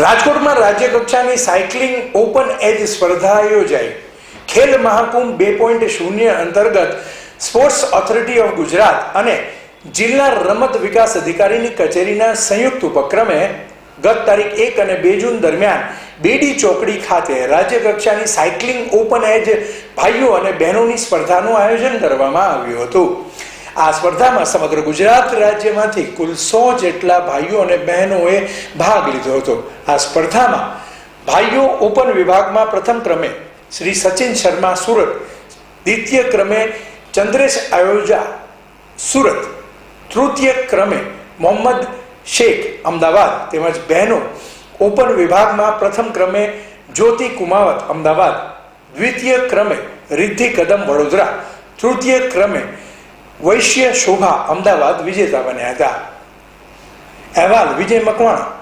રાજકોટમાં રાજ્ય કક્ષાની સાયકલિંગ ઓપન એજ સ્પર્ધા યોજાઈ. ખેલ મહાકુંભ બે પોઈન્ટ શૂન્ય અંતર્ગત સ્પોર્ટ્સ ઓથોરિટી ઓફ ગુજરાત અને જિલ્લા રમત વિકાસ અધિકારીની કચેરીના સંયુક્ત ઉપક્રમે ગત તારીખ એક અને બે જૂન દરમિયાન બેડી ચોકડી ખાતે રાજ્ય કક્ષાની સાયકલિંગ ઓપન એજ ભાઈઓ અને બહેનોની સ્પર્ધાનું આયોજન કરવામાં આવ્યું હતું. આ સ્પર્ધામાં સમગ્ર ગુજરાત રાજ્યમાંથી કુલ સો જેટલા ભાઈઓ અને બહેનોએ ભાગ લીધો હતો. આ સ્પર્ધામાં ભાઈઓ ઓપન વિભાગમાં પ્રથમ ક્રમે શ્રી સચિન શર્મા સુરત, દ્વિતીય ક્રમે ચંદ્રેશ આયોજા સુરત, તૃતીય ક્રમે મોહમ્મદ શેખ અમદાવાદ તેમજ બહેનો ઓપન વિભાગમાં પ્રથમ ક્રમે જ્યોતિ કુમાવત અમદાવાદ, દ્વિતીય ક્રમે રિદ્ધિ કદમ વડોદરા, તૃતીય ક્રમે વૈશ્ય શોભા અમદાવાદ વિજેતા બન્યા હતા. અહેવાલ વિજય મકવાણા.